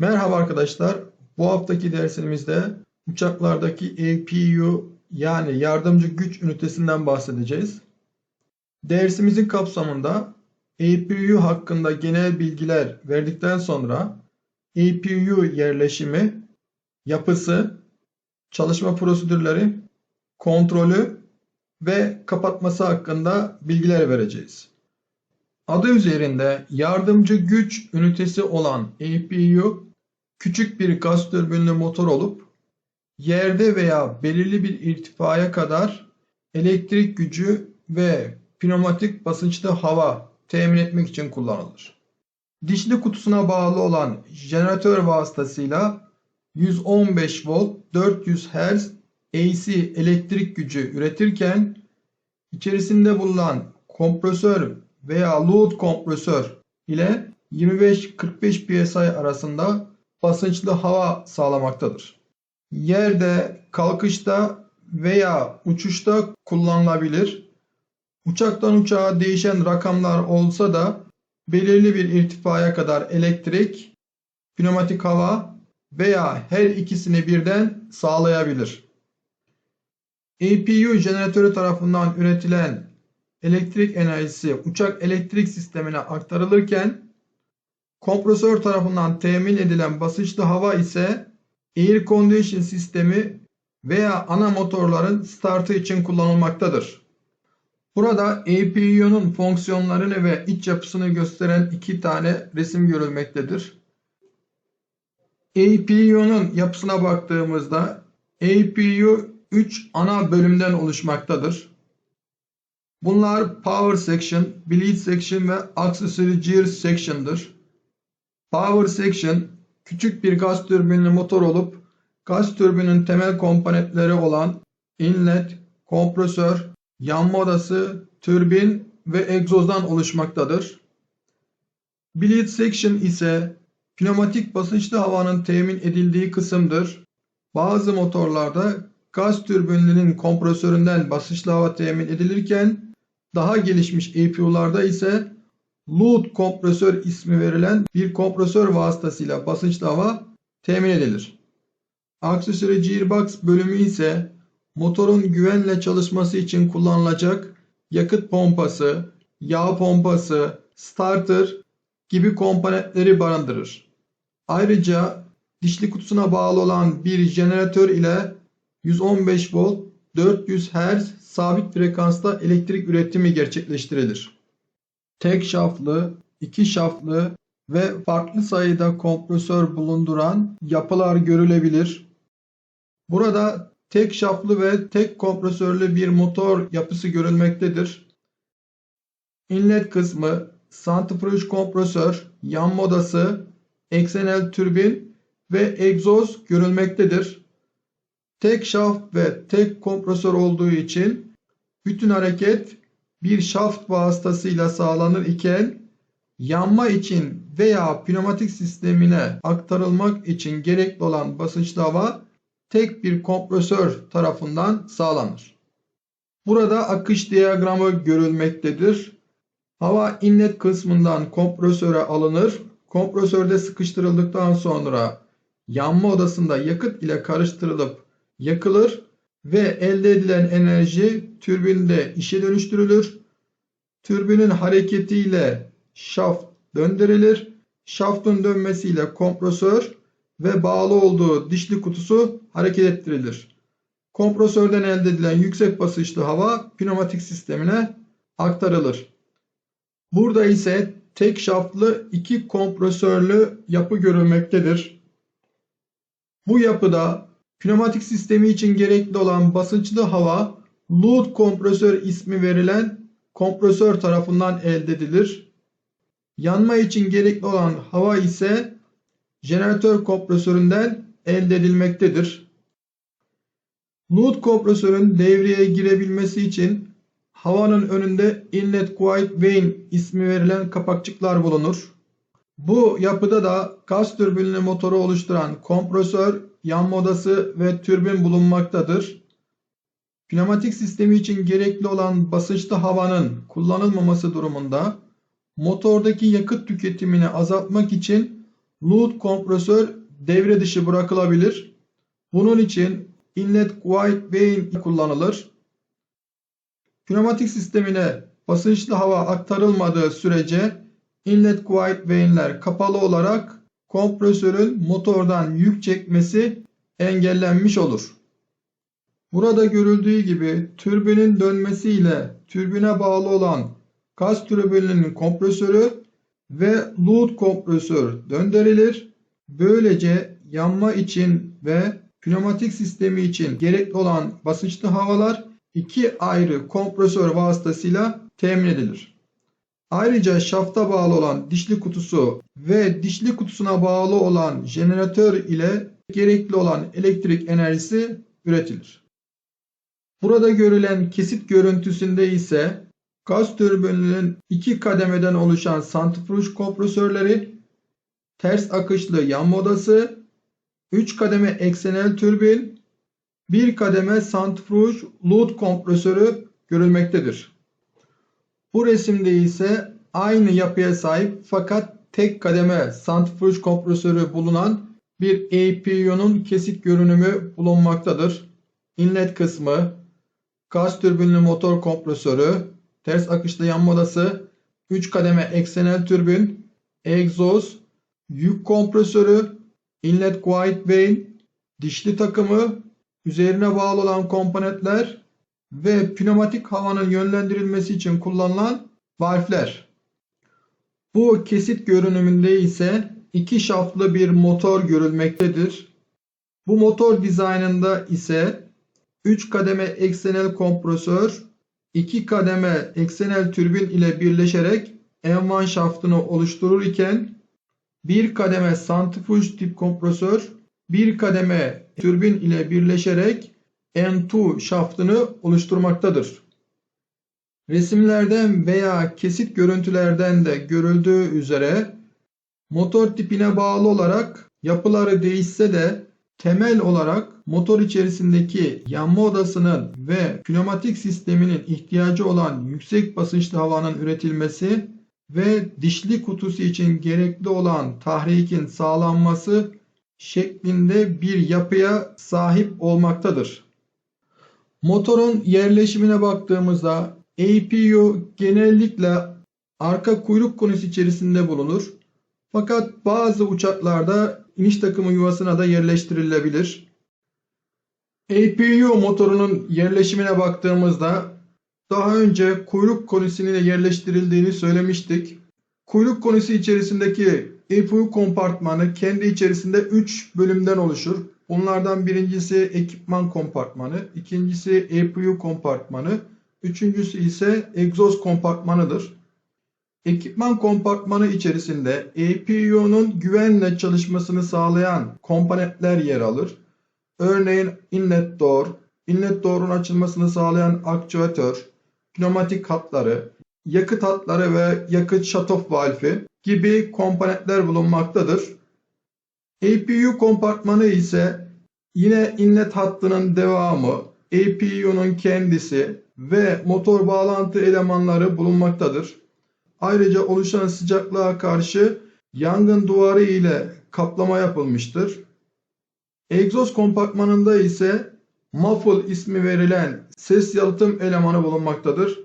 Merhaba arkadaşlar. Bu haftaki dersimizde uçaklardaki APU yani yardımcı güç ünitesinden bahsedeceğiz. Dersimizin kapsamında APU hakkında genel bilgiler verdikten sonra APU yerleşimi, yapısı, çalışma prosedürleri, kontrolü ve kapatması hakkında bilgiler vereceğiz. Adı üzerinde yardımcı güç ünitesi olan APU küçük bir gaz türbinli motor olup yerde veya belirli bir irtifaya kadar elektrik gücü ve pneumatik basınçlı hava temin etmek için kullanılır. Dişli kutusuna bağlı olan jeneratör vasıtasıyla 115 volt 400 Hz AC elektrik gücü üretirken içerisinde bulunan kompresör veya load kompresör ile 25-45 psi arasında basınçlı hava sağlamaktadır. Yerde, kalkışta veya uçuşta kullanılabilir. Uçaktan uçağa değişen rakamlar olsa da belirli bir irtifaya kadar elektrik, pneumatik hava veya her ikisini birden sağlayabilir. APU jeneratörü tarafından üretilen elektrik enerjisi uçak elektrik sistemine aktarılırken kompresör tarafından temin edilen basınçlı hava ise air condition sistemi veya ana motorların startı için kullanılmaktadır. Burada APU'nun fonksiyonlarını ve iç yapısını gösteren iki tane resim görülmektedir. APU'nun yapısına baktığımızda APU 3 ana bölümden oluşmaktadır. Bunlar Power Section, Bleed Section ve Accessory Gear Section'dır. Power Section küçük bir gaz türbinli motor olup gaz türbinin temel komponentleri olan inlet, kompresör, yanma odası, türbin ve egzozdan oluşmaktadır. Bleed Section ise pneumatik basınçlı havanın temin edildiği kısımdır. Bazı motorlarda gaz türbininin kompresöründen basınçlı hava temin edilirken daha gelişmiş APU'larda ise load kompresör ismi verilen bir kompresör vasıtasıyla basınçlı hava temin edilir. Accessory Gearbox bölümü ise motorun güvenle çalışması için kullanılacak yakıt pompası, yağ pompası, starter gibi komponentleri barındırır. Ayrıca dişli kutusuna bağlı olan bir jeneratör ile 115 volt 400 Hz sabit frekansta elektrik üretimi gerçekleştirilir. Tek şaftlı, iki şaftlı ve farklı sayıda kompresör bulunduran yapılar görülebilir. Burada tek şaftlı ve tek kompresörlü bir motor yapısı görülmektedir. İnlet kısmı, santrifüj kompresör, yan modası, eksenel türbin ve egzoz görülmektedir. Tek şaft ve tek kompresör olduğu için bütün hareket bir şaft vasıtasıyla sağlanır iken yanma için veya pneumatik sistemine aktarılmak için gerekli olan basınçlı hava tek bir kompresör tarafından sağlanır. Burada akış diyagramı görülmektedir. Hava inlet kısmından kompresöre alınır. Kompresörde sıkıştırıldıktan sonra yanma odasında yakıt ile karıştırılıp yakılır ve elde edilen enerji türbinde işe dönüştürülür. Türbinin hareketiyle şaft döndürülür. Şaftın dönmesiyle kompresör ve bağlı olduğu dişli kutusu hareket ettirilir. Kompresörden elde edilen yüksek basınçlı hava pneumatik sistemine aktarılır. Burada ise tek şaftlı iki kompresörlü yapı görülmektedir. Bu yapıda pneumatik sistemi için gerekli olan basınçlı hava load kompresör ismi verilen kompresör tarafından elde edilir. Yanma için gerekli olan hava ise jeneratör kompresöründen elde edilmektedir. Load kompresörün devreye girebilmesi için havanın önünde inlet quiet vane ismi verilen kapakçıklar bulunur. Bu yapıda da gaz türbinli motoru oluşturan kompresör, yanma odası ve türbin bulunmaktadır. Pneumatik sistemi için gerekli olan basınçlı havanın kullanılmaması durumunda motordaki yakıt tüketimini azaltmak için load kompresör devre dışı bırakılabilir. Bunun için inlet quiet vane kullanılır. Pneumatik sistemine basınçlı hava aktarılmadığı sürece inlet quiet vane'ler kapalı olarak kompresörün motordan yük çekmesi engellenmiş olur. Burada görüldüğü gibi türbinin dönmesiyle türbine bağlı olan gaz türbininin kompresörü ve load kompresör döndürülür. Böylece yanma için ve pneumatik sistemi için gerekli olan basınçlı havalar iki ayrı kompresör vasıtasıyla temin edilir. Ayrıca şafta bağlı olan dişli kutusu ve dişli kutusuna bağlı olan jeneratör ile gerekli olan elektrik enerjisi üretilir. Burada görülen kesit görüntüsünde ise gaz türbininin iki kademeden oluşan santrifüj kompresörleri, ters akışlı yanma odası, 3 kademe eksenel türbin, 1 kademe santrifüj load kompresörü görülmektedir. Bu resimde ise aynı yapıya sahip fakat tek kademe santrifüj kompresörü bulunan bir APU'nun kesik görünümü bulunmaktadır. İnlet kısmı, gaz türbinli motor kompresörü, ters akışlı yanma odası, 3 kademe eksenel türbin, egzoz, yük kompresörü, inlet quiet vane, dişli takımı, üzerine bağlı olan komponentler ve pneumatik havanın yönlendirilmesi için kullanılan valfler. Bu kesit görünümünde ise iki şaftlı bir motor görülmektedir. Bu motor dizaynında ise 3 kademe eksenel kompresör, 2 kademe eksenel türbin ile birleşerek M1 şaftını oluşturur iken 1 kademe santrifüj tip kompresör, 1 kademe türbin ile birleşerek M2 şaftını oluşturmaktadır. Resimlerden veya kesit görüntülerden de görüldüğü üzere motor tipine bağlı olarak yapıları değişse de temel olarak motor içerisindeki yanma odasının ve pneumatik sisteminin ihtiyacı olan yüksek basınçlı havanın üretilmesi ve dişli kutusu için gerekli olan tahrikin sağlanması şeklinde bir yapıya sahip olmaktadır. Motorun yerleşimine baktığımızda APU genellikle arka kuyruk konisi içerisinde bulunur. Fakat bazı uçaklarda iniş takımı yuvasına da yerleştirilebilir. APU motorunun yerleşimine baktığımızda daha önce kuyruk konisinin yerleştirildiğini söylemiştik. Kuyruk konisi içerisindeki APU kompartmanı kendi içerisinde 3 bölümden oluşur. Bunlardan birincisi ekipman kompartmanı, ikincisi APU kompartmanı, üçüncüsü ise egzoz kompartmanıdır. Ekipman kompartmanı içerisinde APU'nun güvenle çalışmasını sağlayan komponentler yer alır. Örneğin inlet door, inlet door'un açılmasını sağlayan aktüatör, pneumatik hatları, yakıt hatları ve yakıt shut-off gibi komponentler bulunmaktadır. APU kompartmanı ise yine inlet hattının devamı, APU'nun kendisi ve motor bağlantı elemanları bulunmaktadır. Ayrıca oluşan sıcaklığa karşı yangın duvarı ile kaplama yapılmıştır. Egzoz kompartmanında ise muffle ismi verilen ses yalıtım elemanı bulunmaktadır.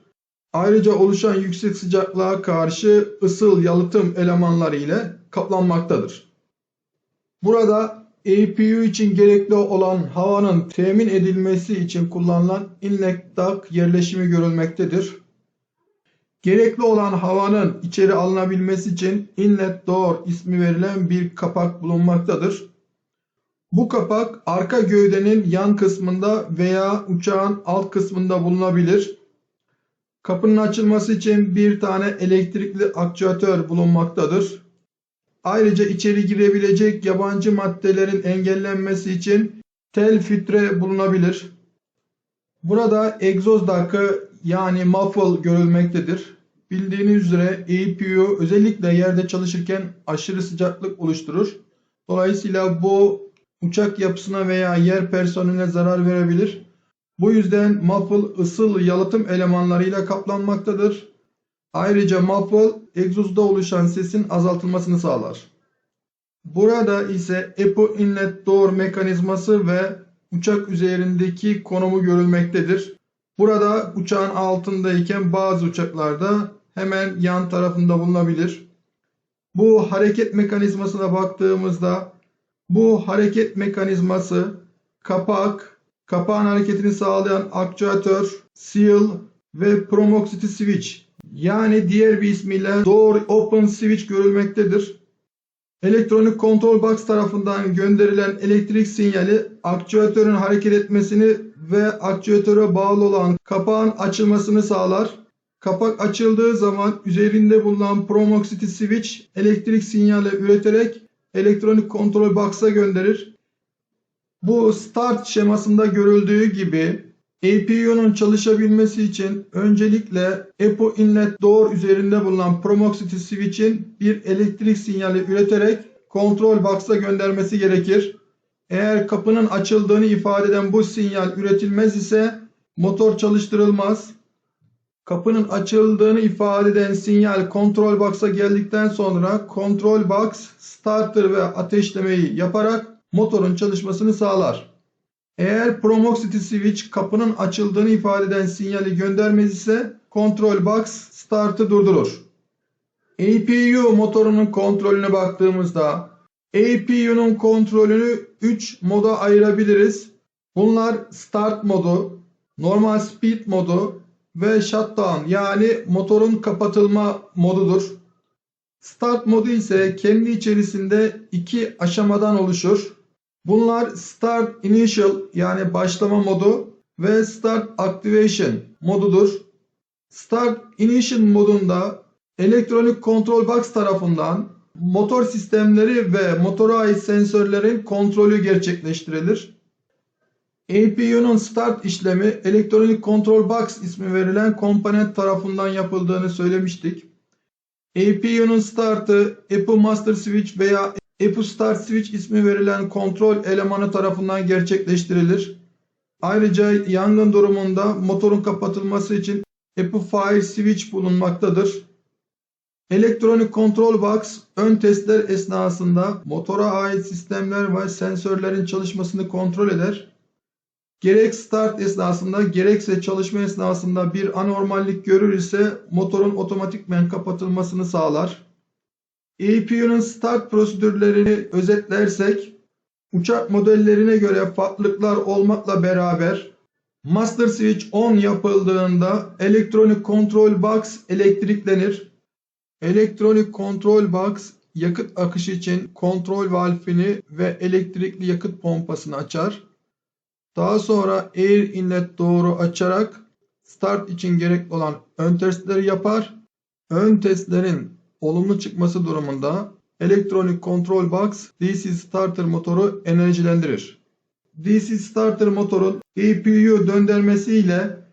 Ayrıca oluşan yüksek sıcaklığa karşı ısıl yalıtım elemanları ile kaplanmaktadır. Burada APU için gerekli olan havanın temin edilmesi için kullanılan inlet duct yerleşimi görülmektedir. Gerekli olan havanın içeri alınabilmesi için inlet door ismi verilen bir kapak bulunmaktadır. Bu kapak arka gövdenin yan kısmında veya uçağın alt kısmında bulunabilir. Kapının açılması için bir tane elektrikli aktüatör bulunmaktadır. Ayrıca içeri girebilecek yabancı maddelerin engellenmesi için tel filtre bulunabilir. Burada egzoz duct'ı yani muffle görülmektedir. Bildiğiniz üzere APU özellikle yerde çalışırken aşırı sıcaklık oluşturur. Dolayısıyla bu uçak yapısına veya yer personeline zarar verebilir. Bu yüzden muffle ısıl yalıtım elemanlarıyla kaplanmaktadır. Ayrıca muffle egzozda oluşan sesin azaltılmasını sağlar. Burada ise EPO inlet door mekanizması ve uçak üzerindeki konumu görülmektedir. Burada uçağın altındayken bazı uçaklarda hemen yan tarafında bulunabilir. Bu hareket mekanizmasına baktığımızda bu hareket mekanizması kapak, kapağın hareketini sağlayan aktüatör, seal ve proximity switch yani diğer bir ismiyle door open switch görülmektedir. Elektronik kontrol box tarafından gönderilen elektrik sinyali aktüatörün hareket etmesini ve aktüatöre bağlı olan kapağın açılmasını sağlar. Kapak açıldığı zaman üzerinde bulunan proximity switch elektrik sinyali üreterek elektronik kontrol box'a gönderir. Bu start şemasında görüldüğü gibi APU'nun çalışabilmesi için öncelikle EPO inlet door üzerinde bulunan proximity switch'in bir elektrik sinyali üreterek kontrol box'a göndermesi gerekir. Eğer kapının açıldığını ifade eden bu sinyal üretilmez ise motor çalıştırılmaz. Kapının açıldığını ifade eden sinyal kontrol box'a geldikten sonra kontrol box starter ve ateşlemeyi yaparak motorun çalışmasını sağlar. Eğer proximity switch kapının açıldığını ifade eden sinyali göndermez ise kontrol box startı durdurur. APU motorunun kontrolüne baktığımızda APU'nun kontrolünü 3 moda ayırabiliriz. Bunlar start modu, normal speed modu ve shutdown yani motorun kapatılma modudur. Start modu ise kendi içerisinde iki aşamadan oluşur. Bunlar Start Initial yani başlama modu ve Start Activation modudur. Start Initial modunda elektronik kontrol box tarafından motor sistemleri ve motora ait sensörlerin kontrolü gerçekleştirilir. APU'nun start işlemi elektronik kontrol box ismi verilen komponent tarafından yapıldığını söylemiştik. APU'nun startı EPU Master Switch veya EPU Start Switch ismi verilen kontrol elemanı tarafından gerçekleştirilir. Ayrıca yangın durumunda motorun kapatılması için EPU Fire Switch bulunmaktadır. Elektronik kontrol box ön testler esnasında motora ait sistemler ve sensörlerin çalışmasını kontrol eder. Gerek start esnasında gerekse çalışma esnasında bir anormallik görür ise motorun otomatikmen kapatılmasını sağlar. APU'nun start prosedürlerini özetlersek uçak modellerine göre farklılıklar olmakla beraber Master Switch on yapıldığında elektronik kontrol box elektriklenir. Elektronik kontrol box yakıt akışı için kontrol valfini ve elektrikli yakıt pompasını açar. Daha sonra air inlet doğru açarak start için gerekli olan ön testleri yapar. Ön testlerin olumlu çıkması durumunda elektronik kontrol box DC starter motoru enerjilendirir. DC starter motorun APU döndürmesiyle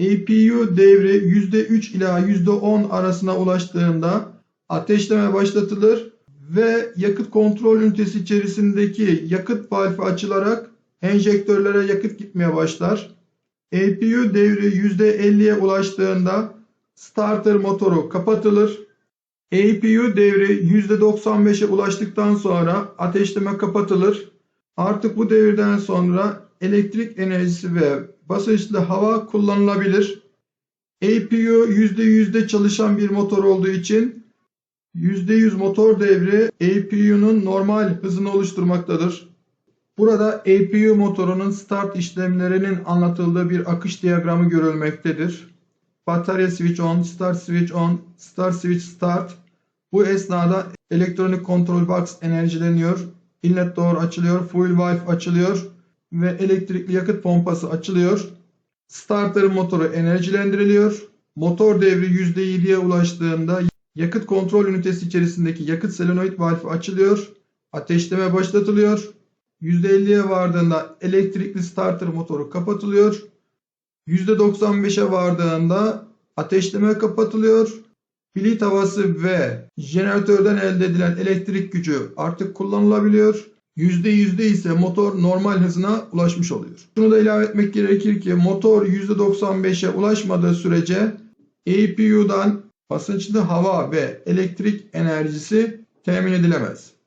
APU devri %3 ila %10 arasına ulaştığında ateşleme başlatılır ve yakıt kontrol ünitesi içerisindeki yakıt valfi açılarak enjektörlere yakıt gitmeye başlar. APU devri %50'ye ulaştığında starter motoru kapatılır. APU devri %95'e ulaştıktan sonra ateşleme kapatılır. Artık bu devirden sonra elektrik enerjisi ve basınçlı hava kullanılabilir. APU %100'de çalışan bir motor olduğu için %100 motor devri APU'nun normal hızını oluşturmaktadır. Burada APU motorunun start işlemlerinin anlatıldığı bir akış diyagramı görülmektedir. Batarya switch on, start switch on, start switch start. Bu esnada elektronik kontrol box enerjileniyor. Inlet doğru açılıyor, fuel valve açılıyor ve elektrikli yakıt pompası açılıyor. Starter motoru enerjilendiriliyor. Motor devri %7'ye ulaştığında yakıt kontrol ünitesi içerisindeki yakıt solenoid valfi açılıyor. Ateşleme başlatılıyor. %50'ye vardığında elektrikli starter motoru kapatılıyor. %95'e vardığında ateşleme kapatılıyor. Bilit havası ve jeneratörden elde edilen elektrik gücü artık kullanılabiliyor. %100'de ise motor normal hızına ulaşmış oluyor. Şunu da ilave etmek gerekir ki motor %95'e ulaşmadığı sürece APU'dan basınçlı hava ve elektrik enerjisi temin edilemez.